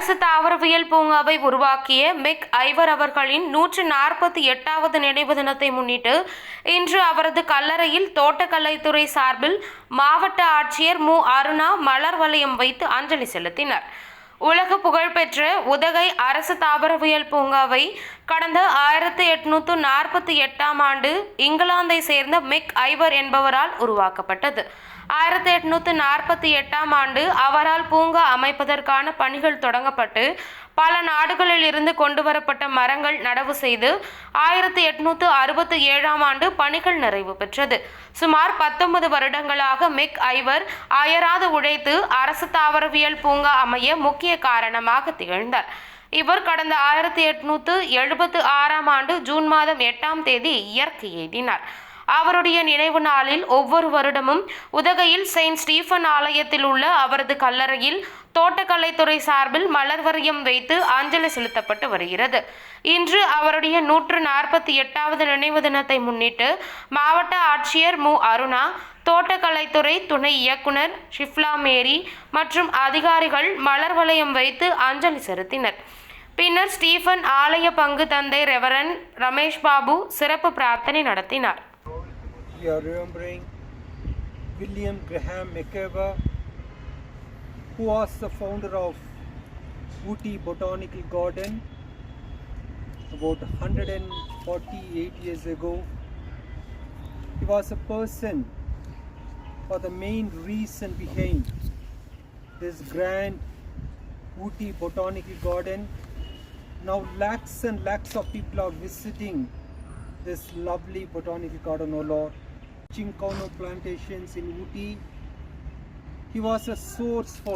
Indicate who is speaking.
Speaker 1: அரசு தாவரவியல் பூங்காவை உருவாக்கிய மெக் ஐவர் அவர்களின் நூற்று நாற்பத்தி எட்டாவது நினைவு தினத்தை முன்னிட்டு இன்று அவரது கல்லறையில் தோட்டக்கலைத்துறை சார்பில் மாவட்ட ஆட்சியர் மு அருணா மலர் வளையம் வைத்து அஞ்சலி செலுத்தினர். உலக புகழ்பெற்ற உதகை அரசு தாவரவியல் பூங்காவை கடந்த ஆயிரத்தி எட்நூத்து நாற்பத்தி எட்டாம் ஆண்டு இங்கிலாந்தை சேர்ந்த மிக் ஐவர் என்பவரால் உருவாக்கப்பட்டது. ஆயிரத்தி எட்நூத்து நாற்பத்தி எட்டாம் ஆண்டு அவரால் பூங்கா அமைப்பதற்கான பணிகள் தொடங்கப்பட்டு பல நாடுகளில் இருந்து கொண்டு வரப்பட்ட மரங்கள் நடவு செய்து ஆயிரத்தி எட்நூத்து அறுபத்தி ஏழாம் ஆண்டு பணிகள் நிறைவு பெற்றது. சுமார் பத்தொன்பது வருடங்களாக மெக் ஐவர் அயராது உழைத்து அரசு தாவரவியல் பூங்கா அமைய முக்கிய காரணமாக திகழ்ந்தார். இவர் கடந்த ஆயிரத்தி எட்நூத்து எழுபத்து ஆறாம் ஆண்டு ஜூன் மாதம் எட்டாம் தேதி இயற்கை எய்தினார் அவருடைய நினைவு நாளில் ஒவ்வொரு வருடமும் உதகையில் செயின்ட் ஸ்டீஃபன் ஆலயத்தில் உள்ள அவரது கல்லறையில் தோட்டக்கலைத்துறை சார்பில் மலர் வரியம் வைத்து அஞ்சலி செலுத்தப்பட்டு வருகிறது. இன்று அவருடைய நூற்று நாற்பத்தி எட்டாவது நினைவு தினத்தை முன்னிட்டு மாவட்ட ஆட்சியர் மு. அருணா தோட்டக்கலைத்துறை துணை இயக்குனர் ஷிஃப்லா மேரி மற்றும் அதிகாரிகள் மலர் வளையம் வைத்து அஞ்சலி செலுத்தினர். பின்னர் ஸ்டீஃபன் ஆலய பங்கு தந்தை ரெவரன் ரமேஷ் பாபு சிறப்பு பிரார்த்தனை நடத்தினார்.
Speaker 2: We are remembering William Graham McEver, who was the founder of Ooty Botanical Garden about 148 years ago. He was a person for the main reason behind this grand Ooty Botanical Garden. Now lakhs and lakhs of people are visiting this lovely botanical garden, O Lord. Chinkono plantations in Ooty. He was a source for